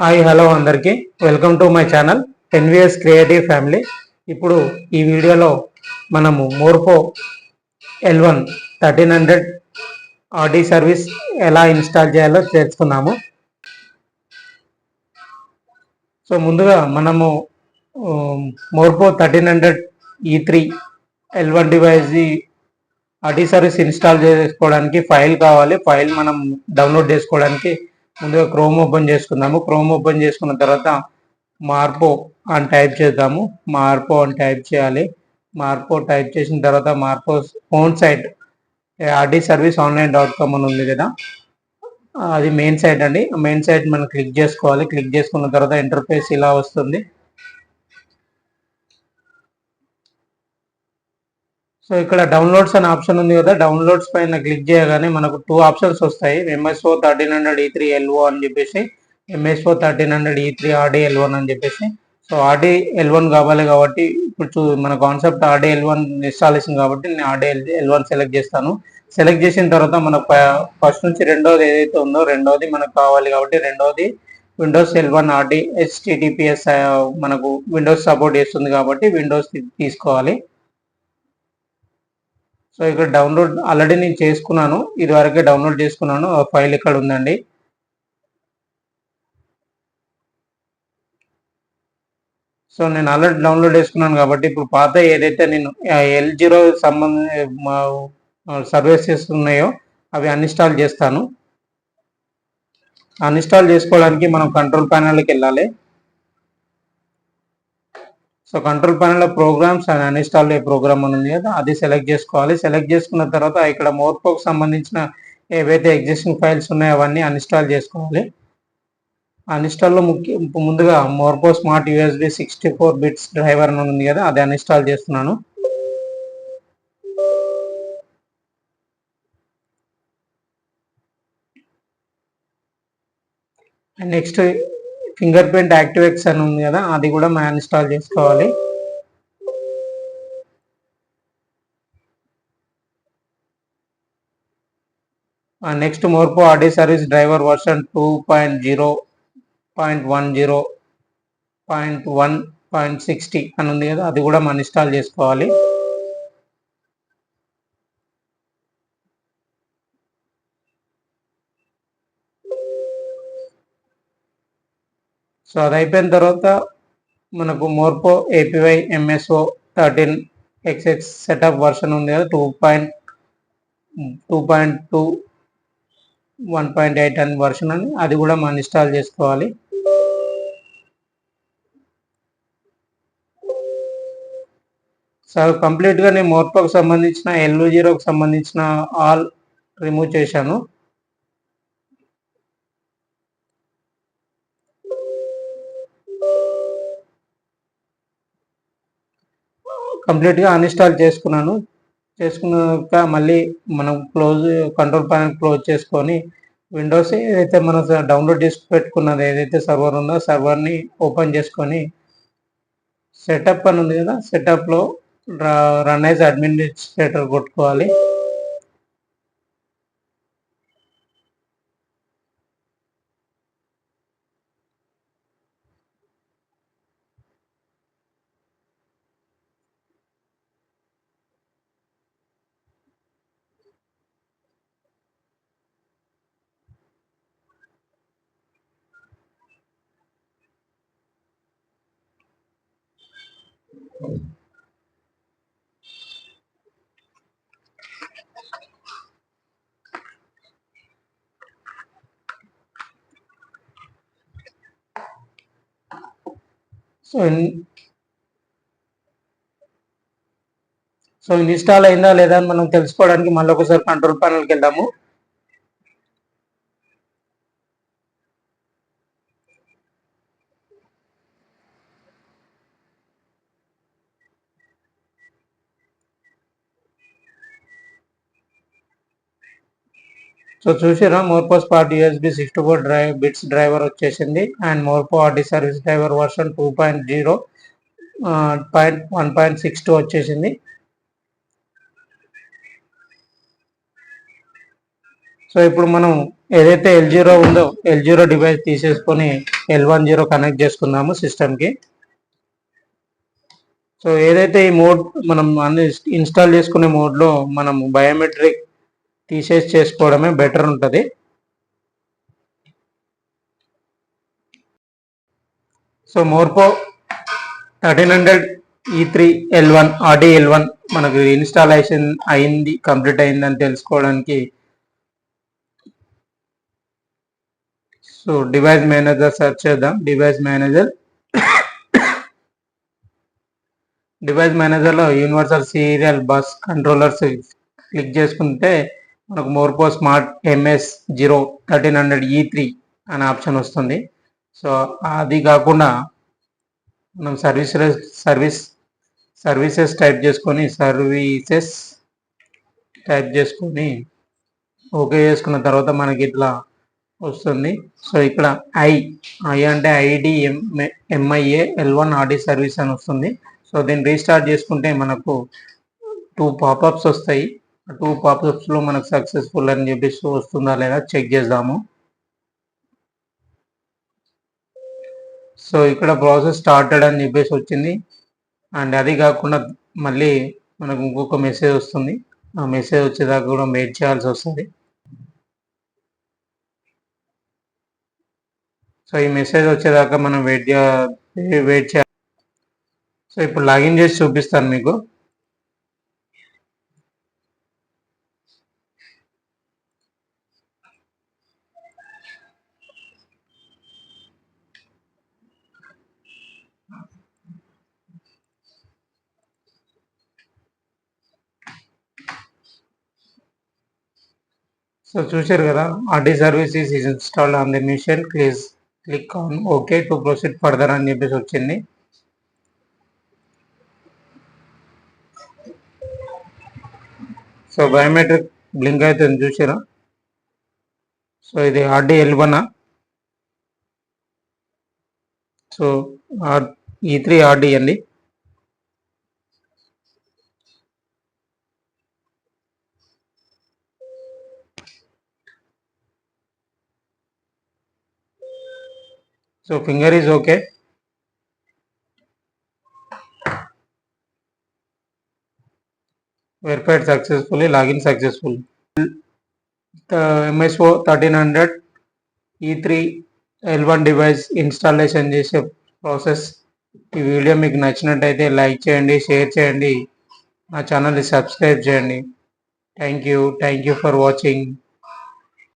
Hi hello అందరికీ. Welcome to my channel NVS creative family. ఇప్పుడు ఈ వీడియోలో మనము Morpho L one thirteen hundred RD service ఎలా ఇన్స్టాల్ చేయాలో తెలుసుకున్నాము సో ముందుగా మనము Morpho thirteen hundred E three L one device RD service install చేసుకోవడానికి ఫైల్ కావాలి. ఫైల్ మనం డౌన్లోడ్ చేసుకోవడానికి ముందుగా క్రోమ్ ఓపెన్ చేసుకుందాము. క్రోమ్ ఓపెన్ చేసుకున్న తర్వాత మార్పో అని టైప్ చేద్దాము. మార్పో అని టైప్ చేయాలి. మార్పో టైప్ చేసిన తర్వాత Morpho phone site RD service online dot com అని ఉంది కదా. అది మెయిన్ సైట్ అండి. మెయిన్ సైట్ మనం క్లిక్ చేసుకోవాలి. క్లిక్ చేసుకున్న తర్వాత ఇంటర్ఫేస్ ఇలా వస్తుంది. సో ఇక్కడ డౌన్లోడ్స్ అనే ఆప్షన్ ఉంది కదా డౌన్లోడ్స్ పైన క్లిక్ చేయగానే మనకు టూ ఆప్షన్స్ వస్తాయి. MSO thirteen hundred E three L O అని చెప్పేసి MSO thirteen hundred E three RD L one అని చెప్పేసి. సో ఆర్డీ ఎల్ వన్ కావాలి కాబట్టి ఇప్పుడు చూ మన concept RD L one installation కాబట్టి నేను ఆర్డీ ఎల్ వన్ సెలెక్ట్ చేస్తాను. సెలెక్ట్ చేసిన తర్వాత మనకు ఫస్ట్ నుంచి రెండోది ఏదైతే ఉందో రెండోది మనకు కావాలి కాబట్టి రెండోది Windows L one RD HTTPS మనకు విండోస్ సపోర్ట్ చేస్తుంది కాబట్టి విండోస్ తీసుకోవాలి. సో ఇక్కడ డౌన్లోడ్ ఆల్రెడీ నేను చేసుకున్నాను. ఇదివరకే డౌన్లోడ్ చేసుకున్నాను. ఆ ఫైల్ ఇక్కడ ఉందండి. సో నేను ఆల్రెడీ డౌన్లోడ్ చేసుకున్నాను కాబట్టి ఇప్పుడు పాత ఏదైతే నేను ఎల్ జీరో సంబంధ సర్వీసెస్ ఉన్నాయో అవి అన్ఇన్స్టాల్ చేస్తాను. అన్ఇన్స్టాల్ చేసుకోవడానికి మనం కంట్రోల్ ప్యానల్కి వెళ్ళాలి. సో కంట్రోల్ ప్యానల్లో ప్రోగ్రామ్స్ అండ్ అన్ఇన్స్టాల్ ప్రోగ్రామ్ అని ఉంది కదా అది సెలెక్ట్ చేసుకోవాలి. సెలెక్ట్ చేసుకున్న తర్వాత ఇక్కడ మోర్పోకి సంబంధించిన ఏవైతే ఎగ్జిస్టింగ్ ఫైల్స్ ఉన్నాయో అవన్నీ అన్ఇన్స్టాల్ చేసుకోవాలి. అన్ఇన్స్టాల్లో ముఖ్య ముందుగా Morpho smart USB sixty four bits driver అని ఉంది కదా అది అన్ఇన్స్టాల్ చేస్తున్నాను. నెక్స్ట్ ఫింగర్ ప్రింట్ యాక్టివేక్స్ అని ఉంది కదా అది కూడా మనం ఇన్స్టాల్ చేసుకోవాలి. Next Morpho RD service driver version two point zero point one zero point one point sixty అని ఉంది కదా అది కూడా మనం ఇన్స్టాల్ చేసుకోవాలి. సో అది అయిపోయిన తర్వాత మనకు Morpho A P Y MSO thirteen X X setup version ఉంది కదా two point two point two one point eight అని వర్షన్ అని అది కూడా మనం ఇన్స్టాల్ చేసుకోవాలి. సో కంప్లీట్గా నేను మోర్పోకి సంబంధించిన ఎల్ జీరోకి సంబంధించిన ఆల్ రిమూవ్ చేశాను. కంప్లీట్గా అన్ఇన్స్టాల్ చేసుకున్నాను. చేసుకున్నాక మళ్ళీ మనం క్లోజ్ కంట్రోల్ ప్యానల్ క్లోజ్ చేసుకొని విండోస్ ఏదైతే మనం డౌన్లోడ్ చేసి పెట్టుకున్నది ఏదైతే సర్వర్ ఉందో సర్వర్ని ఓపెన్ చేసుకొని సెటప్ అని ఉంది కదా సెటప్లో రన్ యాజ్ అడ్మినిస్ట్రేటర్ కొట్టుకోవాలి. సో సో ఇన్స్టాల్ అయిందా లేదా అని మనం తెలుసుకోవడానికి మళ్ళీ ఒకసారి కంట్రోల్ ప్యానల్కి వెళ్దాము. సో చూసారా Morpho spot USB sixty four drive bits driver వచ్చేసింది. And Morpho RD service driver version two point zero point one point six two వచ్చేసింది. సో ఇప్పుడు మనం ఏదైతే ఎల్ జీరో ఉందో ఎల్ జీరో డివైస్ తీసేసుకొని ఎల్ వన్ జీరో కనెక్ట్ చేసుకుందాము సిస్టమ్కి so ఏదైతే ఈ మోడ్ మనం అన్ని ఇన్స్టాల్ చేసుకునే మోడ్లో మనం బయోమెట్రిక్ తీసేసి చేసుకోవడమే బెటర్ ఉంటుంది. So Morpho thirteen hundred E three L one RD L one మనకు ఇన్స్టాలేషన్ అయింది కంప్లీట్ అయిందని తెలుసుకోవడానికి. సో డివైస్ మేనేజర్ సెర్చ్ చేద్దాం. Device manager device మేనేజర్లో universal serial bus controllers click చేసుకుంటే మనకు Morpho smart MS zero thirteen hundred E three అనే option వస్తుంది. So అది కాకుండా మనం సర్వీస్ సర్వీస్ సర్వీసెస్ టైప్ చేసుకొని సర్వీసెస్ టైప్ చేసుకొని ఓకే చేసుకున్న తర్వాత మనకి ఇట్లా వస్తుంది. సో ఇక్కడ ఐ ఐ అంటే ID M MIA L one RD service అని వస్తుంది. సో దీన్ని రీస్టార్ట్ చేసుకుంటే మనకు టూ పాపప్స్ వస్తాయి. టూ పాపప్స్లో మనకు సక్సెస్ఫుల్ అని చెప్పేసి వస్తుందా లేదా చెక్ చేద్దాము. సో ఇక్కడ ప్రాసెస్ స్టార్టెడ్ అని చెప్పేసి వచ్చింది. అండ్ అది కాకుండా మళ్ళీ మనకు ఇంకొక మెసేజ్ వస్తుంది. ఆ మెసేజ్ వచ్చేదాకా కూడా వెయిట్ చేయాల్సి వస్తుంది. సో ఈ మెసేజ్ వచ్చేదాకా మనం వెయిట్ వెయిట్ చేయాలి సో ఇప్పుడు లాగిన్ చేసి చూపిస్తాను మీకు. సో చూశారు కదా RD services is installed on the machine. Please click on okay to proceed further అని చెప్పేసి వచ్చింది. సో బయోమెట్రిక్ బ్లింక్ అవుతుంది చూసారా సో ఇది ఆర్డీ ఎల్బనా సో ఈ త్రీ ఆర్డీ అండి. So finger is okay. Verified successfully, login successful. The MSO 1300 E3 L1 device installation చేసే process ఈ వీడియో మీకు నచ్చినట్టయితే లైక్ చేయండి షేర్ చేయండి. నా ఛానల్ని సబ్స్క్రైబ్ చేయండి. Thank you thank you for watching